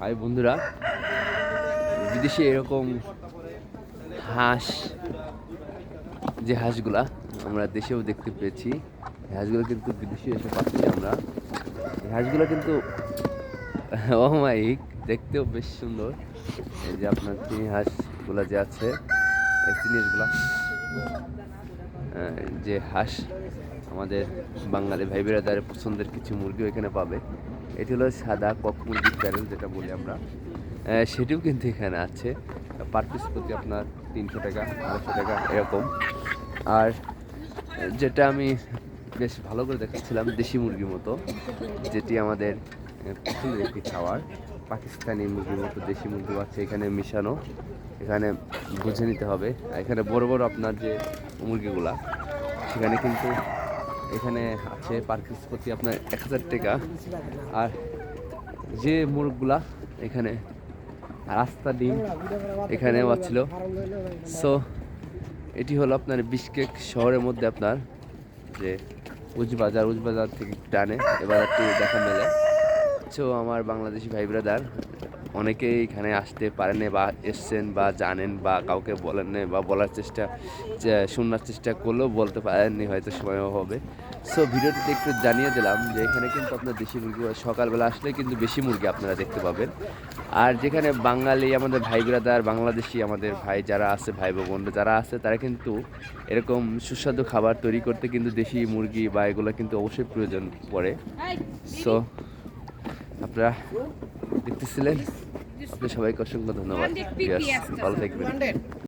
High বন্ধুরা, বিদেশে এরকম হাঁস, যে হাঁসগুলা আমরা দেশেও দেখতে পেয়েছি হাঁসগুলো কিন্তু বিদেশে এসে পাচ্ছি আমরা। হাঁসগুলো কিন্তু অমায়িক দেখতেও বেশ সুন্দর। এই যে আপনার চিনি হাঁসগুলা যে আছে, এই জিনিসগুলা যে হাঁস আমাদের বাঙালি ভাই বেড়াদারের পছন্দের কিছু মুরগিও এখানে পাবে। এটি হলো সাদা কক মুরগির প্যারেল, যেটা বলি আমরা। সেটিও কিন্তু এখানে আছে। পার পিস প্রতি আপনার তিনশো টাকা, আড়াইশো টাকা, এরকম। আর যেটা আমি বেশ ভালো করে দেখাচ্ছিলাম, দেশি মুরগির মতো, যেটি আমাদের পছন্দের একটি খাওয়ার। পাকিস্তানি মুরগির মতো দেশি মুরগিও আছে এখানে মিশানো। এখানে বুঝে নিতে হবে। এখানে বড় বড় আপনার যে মুরগিগুলা, সেখানে কিন্তু এখানে আছে পার পিস প্রতি আপনার এক হাজার টাকা। আর যে মুরগগুলা এখানে রাস্তা ডিম এখানে ছিল সো এটি হলো আপনার বিশকেক শহরের মধ্যে আপনার যে উজবাজার উজবাজার থেকে টানে। এবার একটু দেখা মেলে। সো আমার বাংলাদেশি ভাই ব্রাদার অনেকেই এখানে আসতে পারেন বা এসছেন বা জানেন বা কাউকে বলেন বা বলার চেষ্টা শোনার চেষ্টা করলেও বলতে পারেননি, হয়তো সময়ও হবে। সো ভিডিওটিতে একটু জানিয়ে দিলাম যে এখানে কিন্তু আপনার দেশি মুরগি সকালবেলা আসলে কিন্তু বেশি মুরগি আপনারা দেখতে পাবেন। আর যেখানে বাঙালি, আমাদের ভাই ব্রাদার বাংলাদেশি আমাদের ভাই যারা আছে, ভাই বোন যারা আছে, তারা কিন্তু এরকম সুস্বাদু খাবার তৈরি করতে কিন্তু দেশি মুরগি বা এগুলো কিন্তু অবশ্যই প্রয়োজন পড়ে। সো আপনারা দেখতেছিলেন? আপনি সবাইকে অসংখ্য ধন্যবাদ. ভালো থাকবেন।